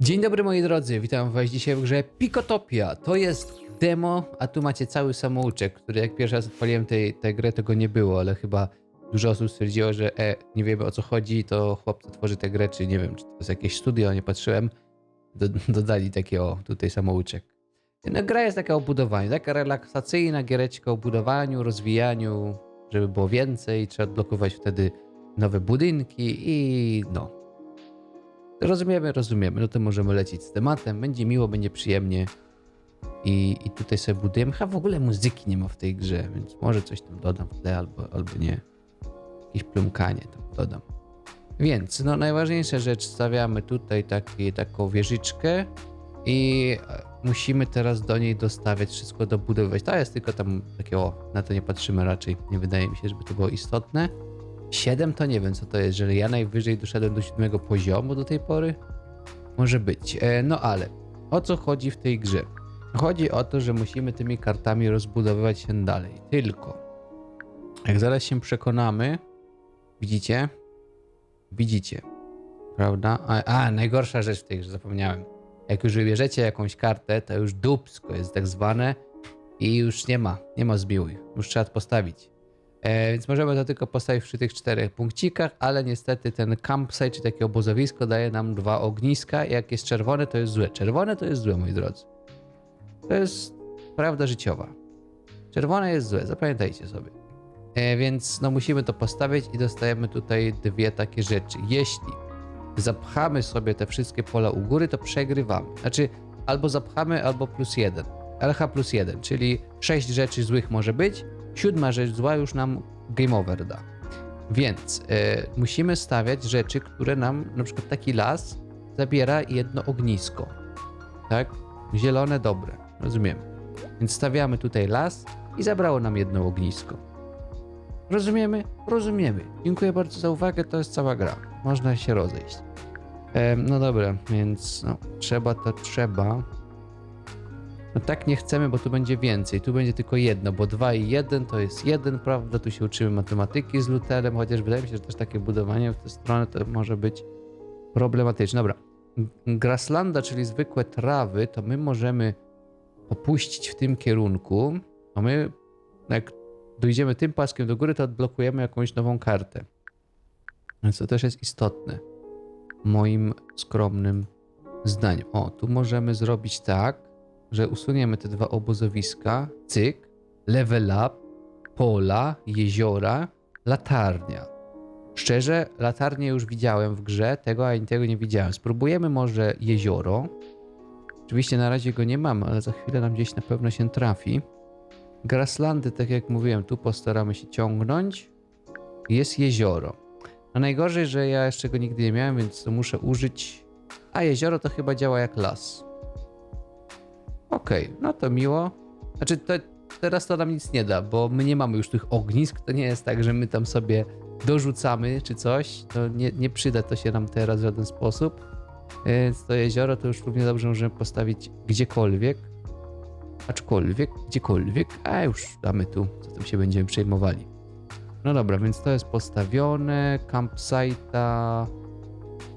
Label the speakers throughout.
Speaker 1: Dzień dobry moi drodzy, witam was dzisiaj w grze Pikotopia. To jest demo, a tu macie cały samouczek, który jak pierwszy raz odpaliłem tej, tę grę, to go nie było, ale chyba dużo osób stwierdziło, że e, nie wiemy o co chodzi, to chłopcy tworzy tę grę, czy nie wiem, czy to jest jakieś studio, nie patrzyłem. Do, dodali takie o, tutaj samouczek. No gra jest taka o budowaniu, taka relaksacyjna giereczka o budowaniu, rozwijaniu, żeby było więcej, trzeba odblokować wtedy nowe budynki i no, Rozumiemy, rozumiemy. No to możemy lecieć z tematem. Będzie miło, będzie przyjemnie. I, i tutaj sobie budujemy. Chyba w ogóle muzyki nie ma w tej grze, więc może coś tam dodam w tle albo, albo nie. Jakieś plumkanie tam dodam. Więc no najważniejsza rzecz, stawiamy tutaj taki, taką wieżyczkę i e, musimy teraz do niej dostawiać wszystko, dobudowywać. To jest tylko tam takie o, na to nie patrzymy raczej. Nie wydaje mi się, żeby to było istotne. 7 to nie wiem co to jest, że ja najwyżej doszedłem do siódmego poziomu do tej pory. Może być. E, no ale o co chodzi w tej grze? Chodzi o to, że musimy tymi kartami rozbudowywać się dalej. Tylko jak zaraz się przekonamy, widzicie? Widzicie, prawda? A, a najgorsza rzecz w tej grze, zapomniałem. Jak już wybierzecie jakąś kartę, to już dupsko jest tak zwane i już nie ma, nie ma zbiłuj. Już trzeba postawić. E, więc możemy to tylko postawić przy tych czterech punkcikach, ale niestety ten campsite, czy takie obozowisko daje nam dwa ogniska. Jak jest czerwone, to jest złe. Czerwone to jest złe, moi drodzy. To jest prawda życiowa. Czerwone jest złe, zapamiętajcie sobie. E, więc no musimy to postawić i dostajemy tutaj dwie takie rzeczy. Jeśli zapchamy sobie te wszystkie pola u góry, to przegrywamy. Znaczy albo zapchamy, albo plus jeden. LH plus jeden, czyli sześć rzeczy złych może być, siódma rzecz zła już nam game over da. Więc e, musimy stawiać rzeczy, które nam, na przykład taki las, zabiera jedno ognisko. Tak? Zielone, dobre. Rozumiem. Więc stawiamy tutaj las i zabrało nam jedno ognisko. Rozumiemy? Rozumiemy. Dziękuję bardzo za uwagę, to jest cała gra. Można się rozejść. E, no dobra, więc no, trzeba to trzeba. No tak nie chcemy, bo tu będzie więcej. Tu będzie tylko jedno, bo 2 i 1 to jest 1, prawda? Tu się uczymy matematyki z Lutelem, chociaż wydaje mi się, że też takie budowanie w tę stronę to może być problematyczne. Dobra. Graslanda, czyli zwykłe trawy, to my możemy opuścić w tym kierunku, a my jak dojdziemy tym paskiem do góry, to odblokujemy jakąś nową kartę. To też jest istotne. Moim skromnym zdaniem. O, tu możemy zrobić tak, że usuniemy te dwa obozowiska, cyk, level up, pola, jeziora, latarnia. Szczerze, latarnię już widziałem w grze, tego ani tego nie widziałem. Spróbujemy może jezioro. Oczywiście na razie go nie mamy, ale za chwilę nam gdzieś na pewno się trafi. Graslandy, tak jak mówiłem, tu postaramy się ciągnąć. Jest jezioro. A najgorzej, że ja jeszcze go nigdy nie miałem, więc to muszę użyć. A jezioro to chyba działa jak las. Okej, no to miło. Znaczy, teraz to nam nic nie da, bo my nie mamy już tych ognisk. To nie jest tak, że my tam sobie dorzucamy czy coś. To nie, nie przyda to się nam teraz w żaden sposób. Więc to jezioro to już równie dobrze możemy postawić gdziekolwiek. Aczkolwiek, gdziekolwiek. A już damy tu, co tam się będziemy przejmowali. No dobra, więc to jest postawione. Campsite'a.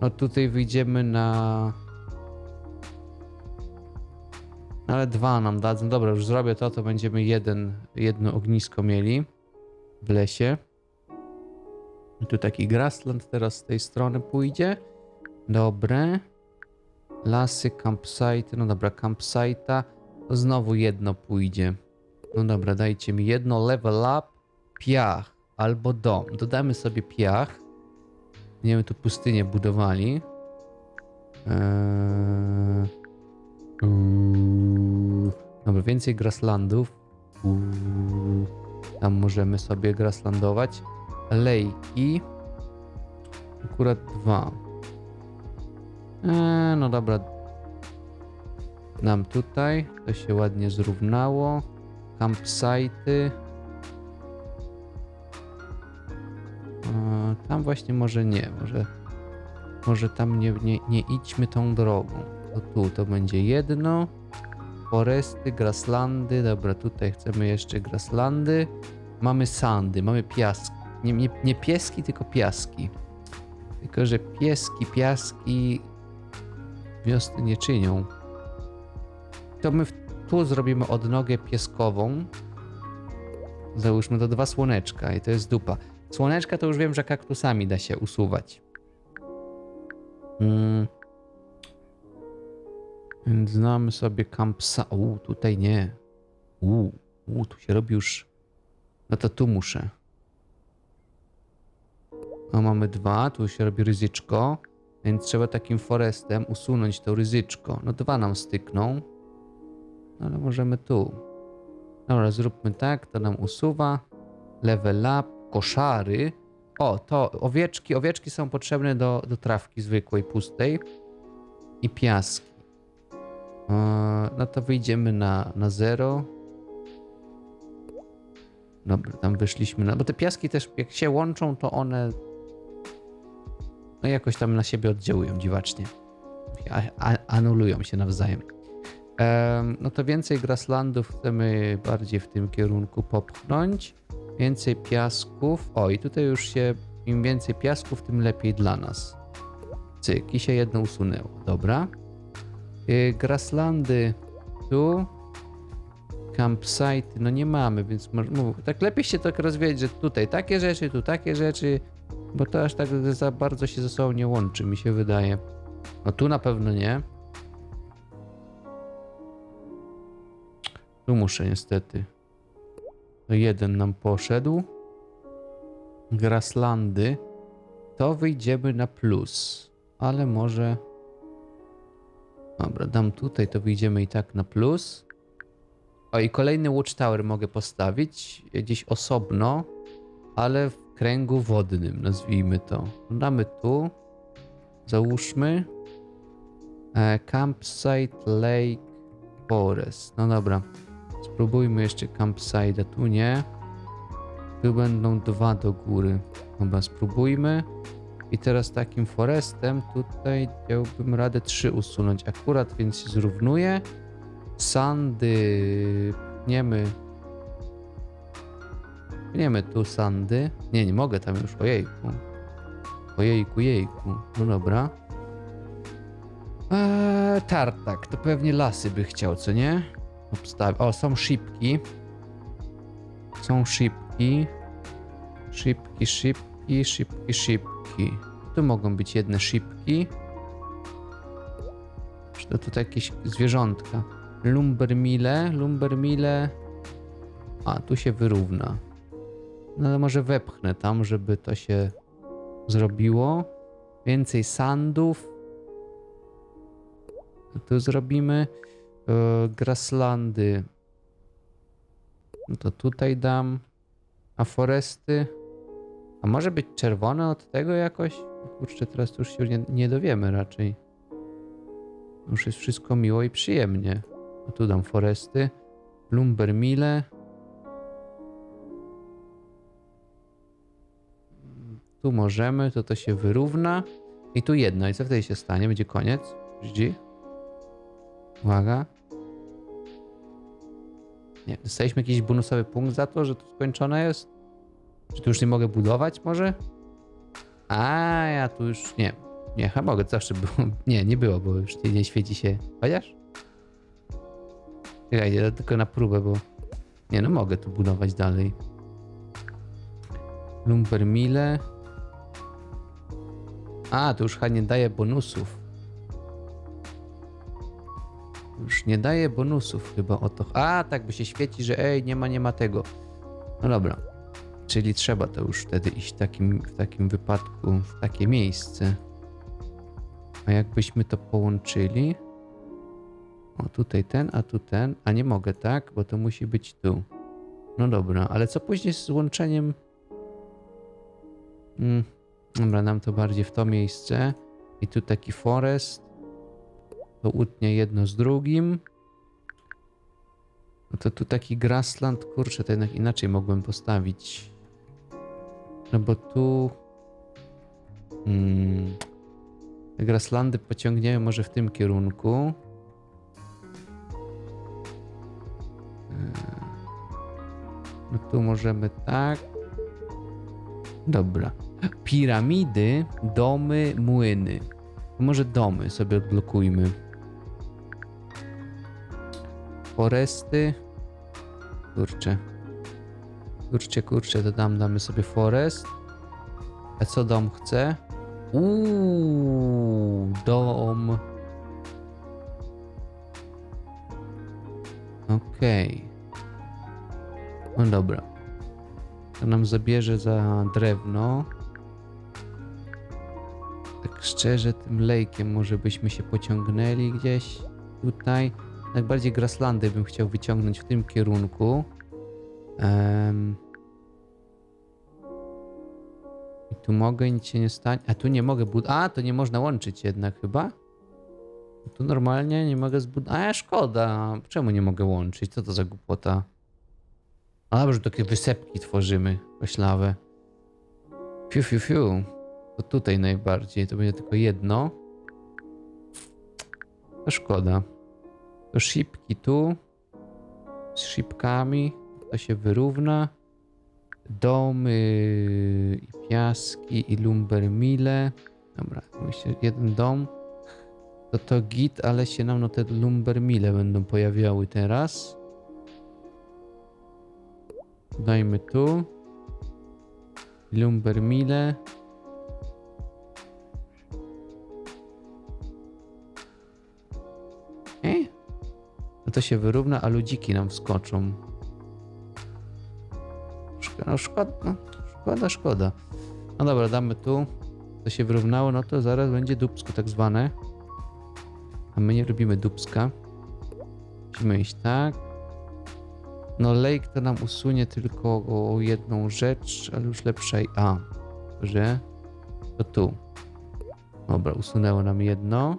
Speaker 1: No tutaj wyjdziemy na Ale dwa nam dadzą. Dobra, już zrobię to, to będziemy jeden, jedno ognisko mieli w lesie. I tu taki grassland teraz z tej strony pójdzie. Dobre. Lasy, campsite. No dobra, campsite'a. Znowu jedno pójdzie. No dobra, dajcie mi jedno level up. Piach albo dom. Dodamy sobie piach. Będziemy tu pustynię budowali. Eee... Uuu. Dobra, więcej grasslandów. Uuu. Tam możemy sobie grasslandować. Lejki. Akurat dwa. Eee, no dobra. Nam tutaj. To się ładnie zrównało. Campsite'y. Eee, tam właśnie może nie. Może, może tam nie, nie, nie idźmy tą drogą. To tu to będzie jedno. Foresty, grasslandy. Dobra, tutaj chcemy jeszcze grasslandy. Mamy sandy, mamy piaski. Nie, nie, nie pieski, tylko piaski. Tylko, że pieski, piaski wiosny nie czynią. To my w- tu zrobimy odnogę pieskową. Załóżmy to dwa słoneczka i to jest dupa. Słoneczka to już wiem, że kaktusami da się usuwać. Mm. Więc znamy sobie kampsa. U, tutaj nie. U, u, tu się robi już. No to tu muszę. O, mamy dwa, tu się robi ryzyczko. Więc trzeba takim forestem usunąć to ryzyczko. No dwa nam stykną. No, Ale możemy tu. Dobra, zróbmy tak, to nam usuwa. Level up, koszary. O, to owieczki. Owieczki są potrzebne do, do trawki zwykłej, pustej. I piaski. No to wyjdziemy na, na zero. Dobra, tam wyszliśmy na... Bo te piaski też, jak się łączą, to one... No jakoś tam na siebie oddziałują dziwacznie. A, anulują się nawzajem. Em, no to więcej grasslandów chcemy bardziej w tym kierunku popchnąć. Więcej piasków. O, i tutaj już się, im więcej piasków, tym lepiej dla nas. Cyk, i się jedno usunęło. Dobra. Y, grasslandy tu. Campsite, no nie mamy, więc mów- tak lepiej się tak rozwijać, że tutaj takie rzeczy, tu takie rzeczy, bo to aż tak za bardzo się ze sobą nie łączy, mi się wydaje. No tu na pewno nie. Tu muszę niestety. To jeden nam poszedł. Grasslandy. To wyjdziemy na plus. Ale może... Dobra, dam tutaj, to wyjdziemy i tak na plus. O i kolejny watchtower mogę postawić gdzieś osobno, ale w kręgu wodnym, nazwijmy to. Damy tu. Załóżmy. E, campsite Lake Forest. No dobra. Spróbujmy jeszcze campsite'a. Tu nie. Tu będą dwa do góry. Dobra, spróbujmy. I teraz takim forestem tutaj chciałbym radę trzy usunąć akurat, więc się zrównuje. Sandy pniemy. Pniemy tu sandy. Nie, nie mogę tam już. Ojejku. Ojejku, jejku. No dobra. Eee, tartak. To pewnie lasy by chciał, co nie? Obstaw... O, są szybki. Są szybki. Szybki, szybki, szybki, szybki. Tu mogą być jedne szybki. Czy to tutaj jakieś zwierzątka? Lumbermile, lumbermile. A, tu się wyrówna. No ale może wepchnę tam, żeby to się zrobiło. Więcej sandów. Tu zrobimy e, grasslandy. No to tutaj dam. A foresty. A może być czerwone od tego jakoś? Kurczę, teraz już się nie, nie dowiemy raczej. Już jest wszystko miło i przyjemnie. A tu dam foresty. Lumbermile. Tu możemy, to to się wyrówna. I tu jedno. I co wtedy się stanie? Będzie koniec? Widzi? Uwaga. Nie, dostaliśmy jakiś bonusowy punkt za to, że to skończone jest? Czy tu już nie mogę budować może? A, ja tu już nie. Nie, chyba mogę, zawsze było. Nie, nie było, bo już nie, świeci się. Chociaż? Czekajcie, to tylko na próbę, bo... Nie, no mogę tu budować dalej. Lumbermile. A, to już chyba nie daje bonusów. Już nie daje bonusów chyba o to. A, tak, bo się świeci, że ej, nie ma, nie ma tego. No dobra. Czyli trzeba to już wtedy iść takim, w takim wypadku w takie miejsce. A jakbyśmy to połączyli? O, tutaj ten, a tu ten. A nie mogę, tak? Bo to musi być tu. No dobra, ale co później z łączeniem? Mm, dobra, nam to bardziej w to miejsce. I tu taki forest. To utnie jedno z drugim. No to tu taki grassland, kurczę, to jednak inaczej mogłem postawić. No bo tu... Hmm, te grasslandy pociągniemy może w tym kierunku. Eee, No tu możemy tak. Dobra. Piramidy, domy, młyny. Może domy sobie odblokujmy. Foresty. Kurczę. Kurczę, kurczę, to dam, damy sobie forest. A co dom chce? Uuu, dom. Okej. No dobra. To nam zabierze za drewno. Tak szczerze, tym lejkiem może byśmy się pociągnęli gdzieś tutaj. Najbardziej Grasslandy bym chciał wyciągnąć w tym kierunku. Em. I tu mogę, nic się nie stanie. A tu nie mogę bud... A, to nie można łączyć jednak chyba? Tu normalnie nie mogę zbudować. A, szkoda. Czemu nie mogę łączyć? Co to za głupota? A dobrze, takie wysepki tworzymy koślawe. Fiu, fiu, fiu. To tutaj najbardziej. To będzie tylko jedno. To szkoda. To szipki tu. Z szipkami. To się wyrówna. Domy i piaski i lumbermile. Dobra, myślę, jeden dom. To to git, ale się nam no te lumbermile będą pojawiały teraz. Dajmy tu. Lumbermile. E? No to się wyrówna, a ludziki nam wskoczą. No szkoda, no, szkoda, szkoda. No dobra, damy tu. To się wyrównało, no to zaraz będzie dupsko tak zwane. A my nie robimy dupska. Musimy iść tak. No lake to nam usunie tylko o jedną rzecz, ale już lepszej. A, że to tu. Dobra, usunęło nam jedno.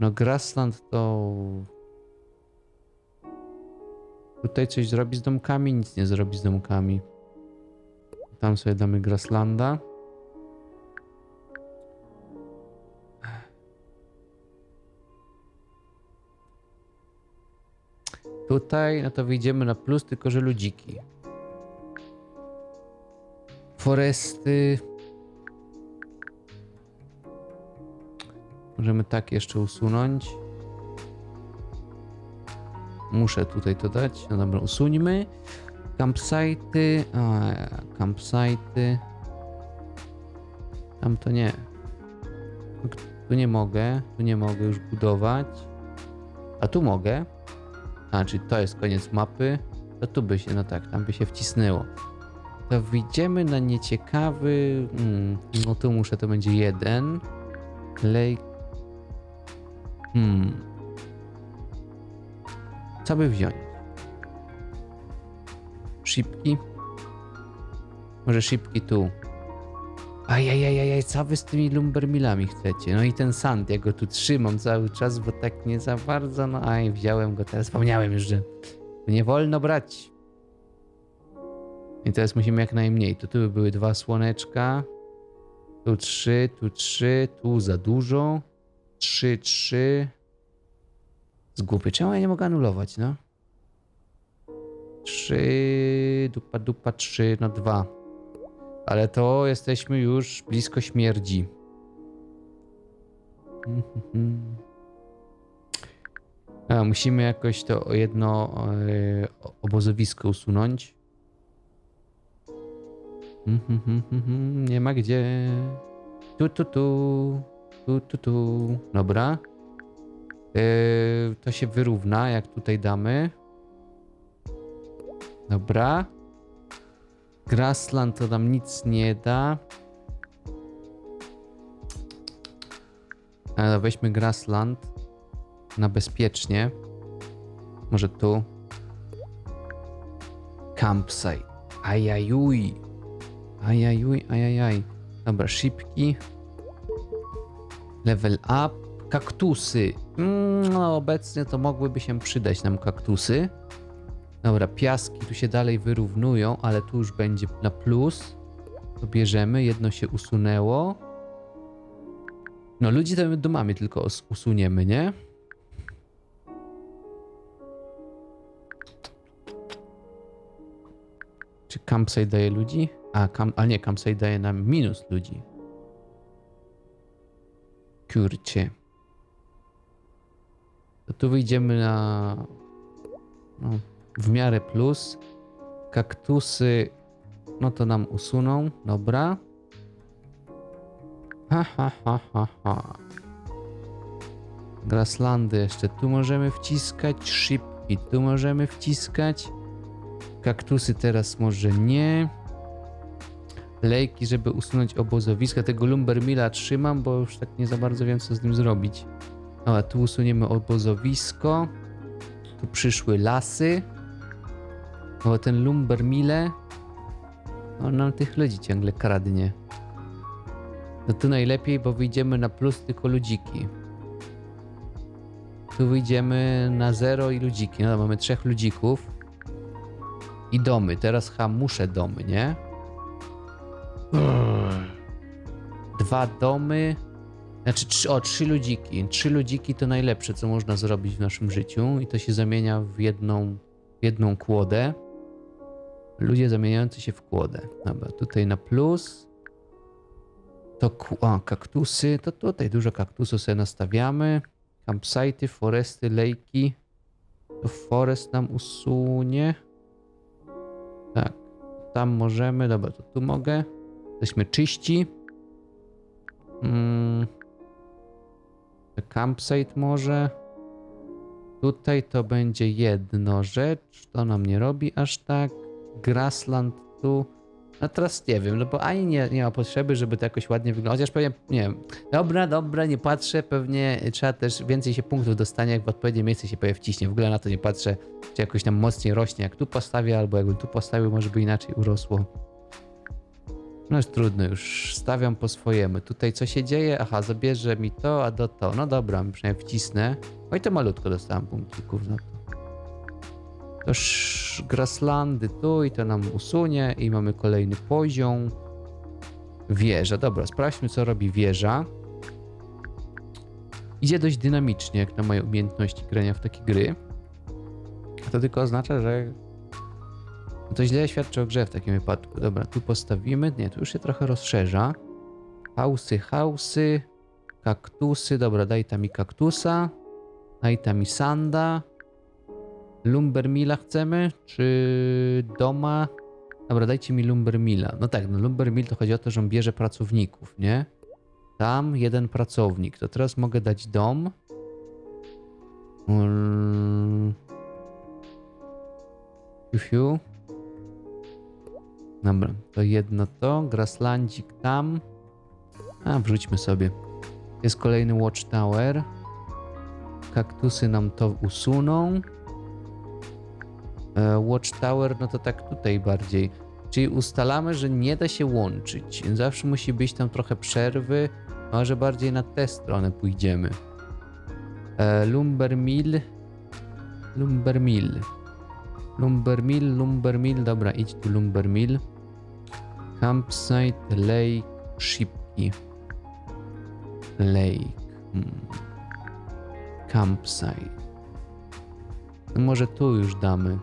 Speaker 1: No grassland to... Tutaj coś zrobi z domkami? Nic nie zrobi z domkami. Tam sobie damy grasslanda. Tutaj, no to wyjdziemy na plus, tylko że ludziki. Foresty. Możemy tak jeszcze usunąć. Muszę tutaj to dać. No dobra, usuńmy. Campsite'y. A, campsite'y. Tam to nie. Tu nie mogę. Tu nie mogę już budować. A tu mogę. A, czyli to jest koniec mapy. To tu by się, no tak, tam by się wcisnęło. To wyjdziemy na nieciekawy. Mm, no tu muszę, to będzie jeden. Lake. Hmm. Co by wziąć? Szybki? Może szybki tu. Ajajajajaj, co wy z tymi lumbermillami chcecie? No i ten sand, ja go tu trzymam cały czas, bo tak nie za bardzo, no aj, wziąłem go teraz, wspomniałem już, że nie wolno brać. I teraz musimy jak najmniej. To tu by były dwa słoneczka. Tu trzy, tu trzy, tu za dużo. Trzy, trzy. Z głupy. Czemu ja nie mogę anulować, no? Trzy, dupa, dupa, trzy, no dwa. Ale to jesteśmy już blisko śmierci. A, musimy jakoś to jedno e, obozowisko usunąć. Nie ma gdzie. Tu, tu, tu. Tu, tu, tu. Dobra. E, to się wyrówna, jak tutaj damy. Dobra. Grassland to nam nic nie da. Ale weźmy Grassland na bezpiecznie. Może tu. Campsite. Ajajuj. Ajajuj, ajajaj. Dobra, szybki. Level up. Kaktusy. Mm, no, obecnie to mogłyby się przydać nam kaktusy. Dobra, piaski tu się dalej wyrównują, ale tu już będzie na plus. To bierzemy, jedno się usunęło. No ludzi to my domami tylko usuniemy, nie? Czy campsite daje ludzi? A, kam, a nie, campsite daje nam minus ludzi. Kurcie. To tu wyjdziemy na no, w miarę plus. Kaktusy, no to nam usuną, dobra. Ha, ha, ha, ha, ha. Graslandy jeszcze tu możemy wciskać, szybki tu możemy wciskać. Kaktusy teraz może nie. Lejki, żeby usunąć obozowiska. Tego Lumbermilla trzymam, bo już tak nie za bardzo wiem, co z nim zrobić. Dobra, tu usuniemy obozowisko. Tu przyszły lasy. No bo ten Lumbermille, on nam tych ludzi ciągle kradnie. No tu najlepiej, bo wyjdziemy na plus tylko ludziki. Tu wyjdziemy na zero i ludziki. No mamy trzech ludzików. I domy. Teraz chyba muszę domy, nie? Dwa domy. Znaczy, trzy, o, trzy ludziki. Trzy ludziki to najlepsze, co można zrobić w naszym życiu. I to się zamienia w jedną, w jedną kłodę. Ludzie zamieniający się w kłodę. Dobra, tutaj na plus. To a, kaktusy. To tutaj dużo kaktusów sobie nastawiamy. Campsite'y, foresty, lejki. To forest nam usunie. Tak. Tam możemy. Dobra, to tu mogę. Jesteśmy czyści. Mm. Campsite może. Tutaj to będzie jedno rzecz. To nam nie robi aż tak. Grassland tu. No teraz nie wiem, no bo ani nie, nie ma potrzeby, żeby to jakoś ładnie wyglądało. Chociaż pewnie, nie wiem. Dobra, dobra, nie patrzę. Pewnie trzeba też więcej się punktów dostanie, jak w odpowiednie miejsce się powie wciśnie. W ogóle na to nie patrzę, czy jakoś tam mocniej rośnie, jak tu postawię, albo jakbym tu postawił, może by inaczej urosło. No jest trudno, już stawiam po swojemu. Tutaj co się dzieje? Aha, zabierze mi to, a do to. No dobra, przynajmniej wcisnę. Oj, to malutko dostałem punkcików za to. Toż Grasslandy tu i to nam usunie i mamy kolejny poziom. Wieża, dobra, sprawdźmy co robi wieża. Idzie dość dynamicznie, jak na moje umiejętności grania w takie gry. A to tylko oznacza, że no to źle świadczy o grze w takim wypadku. Dobra, tu postawimy. Nie, tu już się trochę rozszerza. Hausy, hausy, kaktusy. Dobra, daj tam mi kaktusa. Daj tam mi sanda. Lumbermilla chcemy? Czy doma? Dobra, dajcie mi Lumbermilla. No tak, no Lumbermill to chodzi o to, że on bierze pracowników, nie? Tam jeden pracownik. To teraz mogę dać dom. Mm. Fiu, fiu. Dobra, to jedno to. Graslandzik tam. A, wrzućmy sobie. Jest kolejny Watchtower. Kaktusy nam to usuną. E, Watchtower, no to tak tutaj bardziej. Czyli ustalamy, że nie da się łączyć. Zawsze musi być tam trochę przerwy. Może bardziej na tę stronę pójdziemy. E, Lumbermill. Lumbermill. Lumbermill, Lumbermill. Dobra, idź tu Lumbermill. Campsite, lake, szybki. Lake. Hmm. Campsite. No może tu już damy.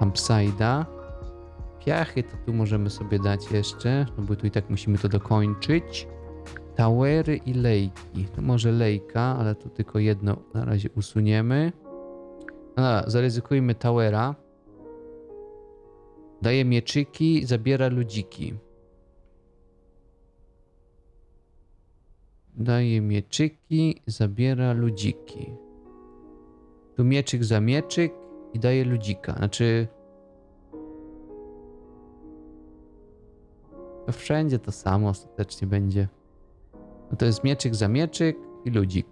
Speaker 1: Campsite'a. Piachy to tu możemy sobie dać jeszcze, no bo tu i tak musimy to dokończyć. Towery i lejki. To może lejka, ale tu tylko jedno na razie usuniemy. Dobra, zaryzykujmy towera. Daje mieczyki, zabiera ludziki. Daje mieczyki, zabiera ludziki. Tu mieczyk za mieczyk i daje ludzika. Znaczy. To wszędzie to samo ostatecznie będzie. No to jest mieczyk za mieczyk i ludzik.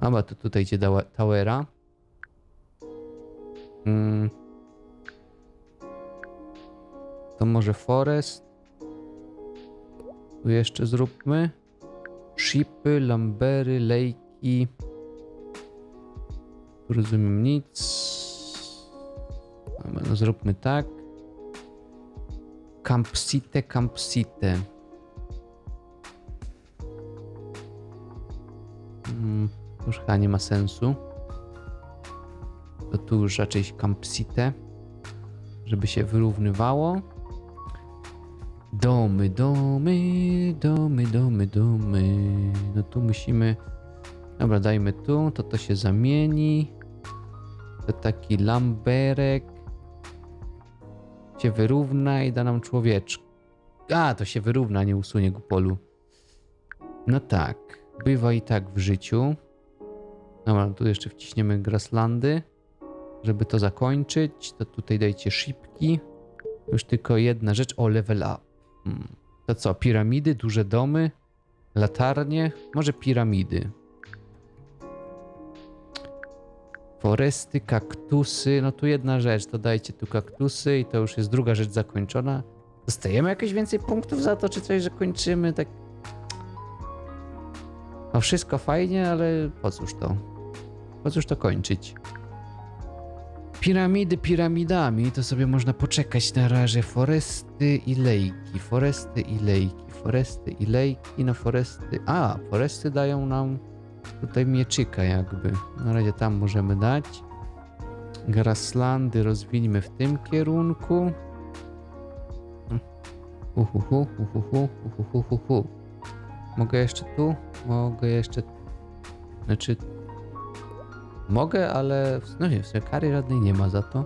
Speaker 1: Dobra, to tutaj cię dała towera. Mm. To może forest. Tu jeszcze zróbmy. Shipy, lambery, lejki. Tu rozumiem nic. No zróbmy tak. Campsite, campsite. Mm, to już chyba nie ma sensu. To tu już raczej campsite, żeby się wyrównywało. Domy, domy, domy, domy, domy. No tu musimy... Dobra, dajmy tu, to to się zamieni. To taki lamberek się wyrówna i da nam człowieczka. A, to się wyrówna, nie usunie go polu. No tak, bywa i tak w życiu. Dobra, tu jeszcze wciśniemy grasslandy, żeby to zakończyć. To tutaj dajcie szybki. Już tylko jedna rzecz. O, level up. Hmm. To co, piramidy, duże domy, latarnie? Może piramidy. Foresty, kaktusy. No tu jedna rzecz, to dajcie tu kaktusy i to już jest druga rzecz zakończona. Dostajemy jakieś więcej punktów za to, czy coś, że kończymy tak... No wszystko fajnie, ale po cóż to? Po cóż to kończyć? Piramidy piramidami, to sobie można poczekać na razie. Foresty i lejki, foresty i lejki, foresty i lejki, no foresty... A, foresty dają nam tutaj mieczyka jakby. Na razie tam możemy dać. Grasslandy rozwiniemy w tym kierunku. Uhuhu, uhuhu, uhuhu, uhuhu. Mogę jeszcze tu? Mogę jeszcze... Znaczy... Mogę, ale... No nie, w kary żadnej nie ma za to.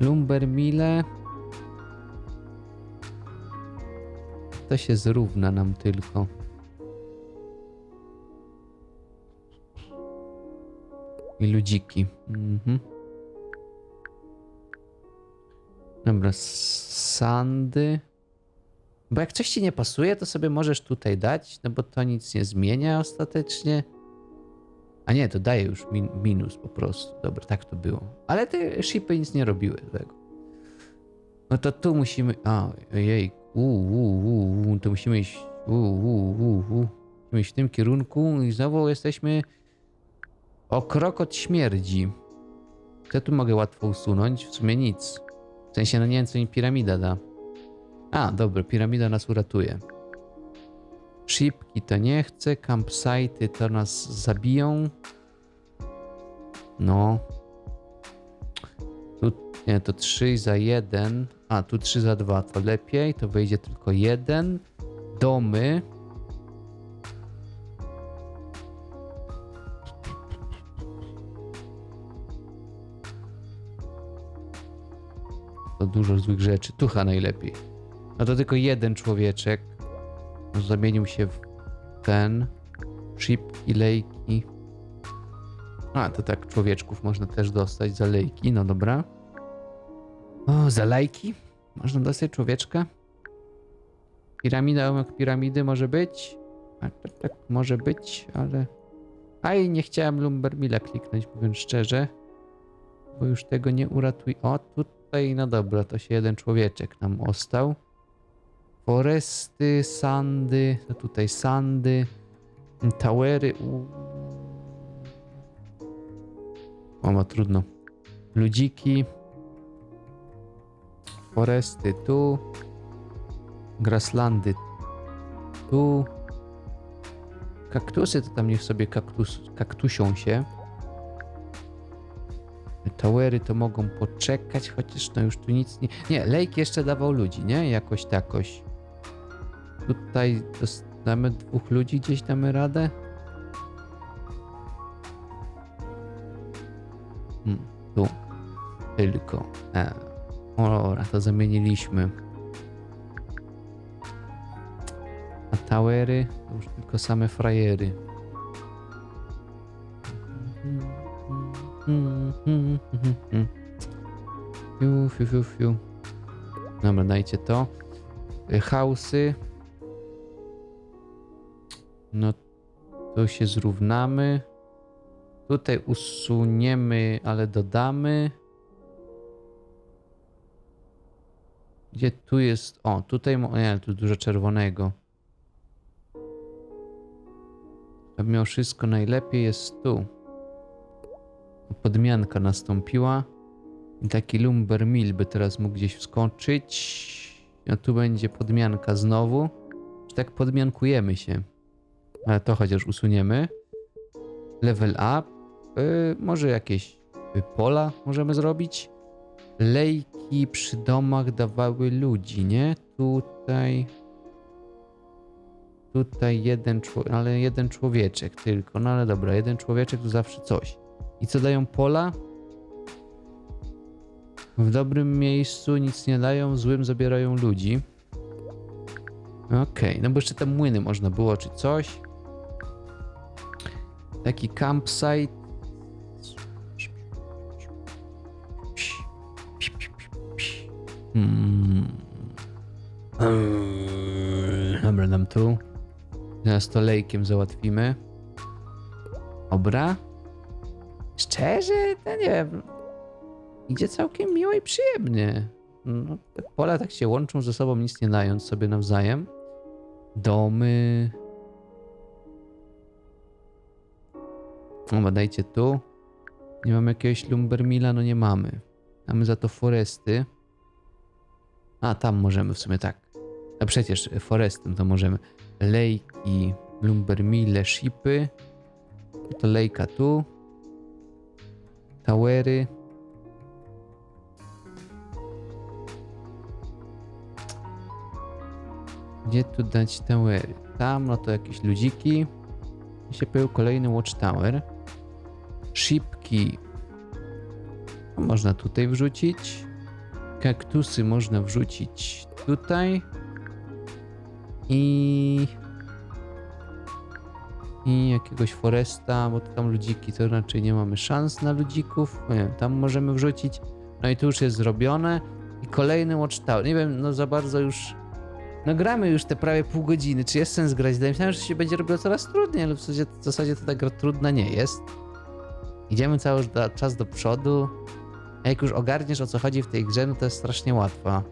Speaker 1: Lumbermile... To się zrówna nam tylko. I ludziki. Mhm. Dobra, sandy. Bo jak coś ci nie pasuje, to sobie możesz tutaj dać, no bo to nic nie zmienia ostatecznie. A nie, to daje już min minus po prostu. Dobra, tak to było. Ale te shipy nic nie robiły złego. No to tu musimy... A, jej. Uuu, uu, to musimy iść... Uuu, uu, uu. Musimy iść w tym kierunku i znowu jesteśmy... O krok od śmierci. Co tu mogę łatwo usunąć? W sumie nic. W sensie, no nie wiem, co mi piramida da. A, dobra, piramida nas uratuje. Szybki to nie chcę, campsite'y to nas zabiją. No. Tu, nie, to 3 za 1. A, tu 3 za 2, to lepiej, to wyjdzie tylko jeden. Domy. To dużo złych rzeczy. Tucha najlepiej. No to tylko jeden człowieczek zamienił się w ten. Szybki, lejki. A, to tak człowieczków można też dostać za lejki, no dobra. O, za lajki? Można dostać człowieczka? Piramida obok piramidy może być? A, tak, tak, może być, ale... Aj, nie chciałem Lumbermilla kliknąć, mówiąc szczerze. Bo już tego nie uratuje. O, tutaj, no dobra, to się jeden człowieczek nam ostał. Foresty, sandy, tutaj sandy, towery. u- O, ma trudno. Ludziki. Foresty tu. Grasslandy tu. Kaktusy to tam niech sobie kaktus, kaktusią się. Towery to mogą poczekać, chociaż no już tu nic nie... Nie, Lake jeszcze dawał ludzi, nie? Jakoś takoś. Tutaj dos- damy dwóch ludzi, gdzieś damy radę? Hmm, tu. Tylko. E. Ora, to zamieniliśmy. A towery to już tylko same frajery. Fiu, fiu, fiu, fiu. Dobra, dajcie to. Y, House'y. No, tu się zrównamy. Tutaj usuniemy, ale dodamy. Gdzie tu jest? O, tutaj. Nie, tu dużo czerwonego. Aby miał wszystko najlepiej jest tu. Podmianka nastąpiła. I taki lumber mill by teraz mógł gdzieś wskoczyć. A tu będzie podmianka znowu. Czy tak podmiankujemy się? Ale to chociaż usuniemy. Level up. Yy, może jakieś pola możemy zrobić. lejki przy domach dawały ludzi, nie? Tutaj... Tutaj jeden człowiek, ale jeden człowieczek tylko. No ale dobra, jeden człowieczek to zawsze coś. I co dają pola? W dobrym miejscu nic nie dają, w złym zabierają ludzi. Okej, no bo jeszcze te młyny można było, czy coś. Taki campsite. Hmm. Dobra, dam tu. Teraz to lejkiem załatwimy. Dobra. Szczerze, to nie wiem. Idzie całkiem miło i przyjemnie. No, te pola tak się łączą ze sobą, nic nie dając sobie nawzajem. Domy. Dobra, dajcie tu. Nie mamy jakiegoś lumbermilla? No nie mamy. Mamy za to foresty. A, tam możemy w sumie tak. A przecież forestem to możemy. Lejki, lumbermille, shipy. To lejka tu. Towery. Gdzie tu dać towery? Tam, no to jakieś ludziki. I się pojawił kolejny watchtower. Szipki no, można tutaj wrzucić. Kaktusy można wrzucić tutaj. I... I jakiegoś foresta, bo tam ludziki to raczej nie mamy szans na ludzików. Nie wiem, tam możemy wrzucić. No i tu już jest zrobione. I kolejny watchtower. Nie wiem, no za bardzo już no gramy już te prawie pół godziny. Czy jest sens grać? Myślałem, że się będzie robiło coraz trudniej, ale w zasadzie, w zasadzie to ta gra trudna nie jest. Idziemy cały czas do przodu. A jak już ogarniesz o co chodzi w tej grze, no to jest strasznie łatwa.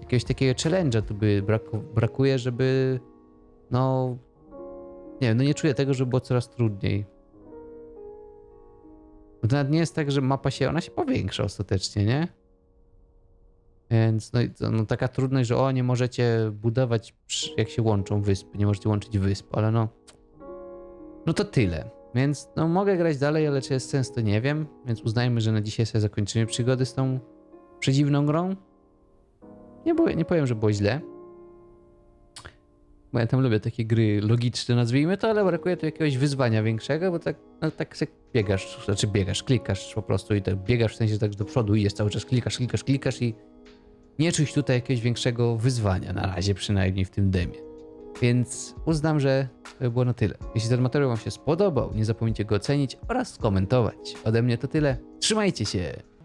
Speaker 1: Jakiegoś takiego challenge'a tu by braku- brakuje, żeby no nie wiem, no nie czuję tego, żeby było coraz trudniej. Bo to nawet nie jest tak, że mapa się, ona się powiększa ostatecznie, nie? Więc no, no taka trudność, że o, nie możecie budować, jak się łączą wyspy, nie możecie łączyć wysp, ale no. No to tyle. Więc no mogę grać dalej, ale czy jest sens, to nie wiem. Więc uznajmy, że na dzisiaj sobie zakończymy przygody z tą przedziwną grą. Nie, było, nie powiem, że było źle. Bo ja tam lubię takie gry logiczne, nazwijmy to, ale brakuje tu jakiegoś wyzwania większego, bo tak, no, tak se biegasz, znaczy biegasz, klikasz po prostu i tak biegasz w sensie tak do przodu i jest cały czas klikasz, klikasz, klikasz i nie czuć tutaj jakiegoś większego wyzwania, na razie przynajmniej w tym demie. Więc uznam, że to by było na tyle. Jeśli ten materiał Wam się spodobał, nie zapomnijcie go ocenić oraz skomentować. Ode mnie to tyle. Trzymajcie się!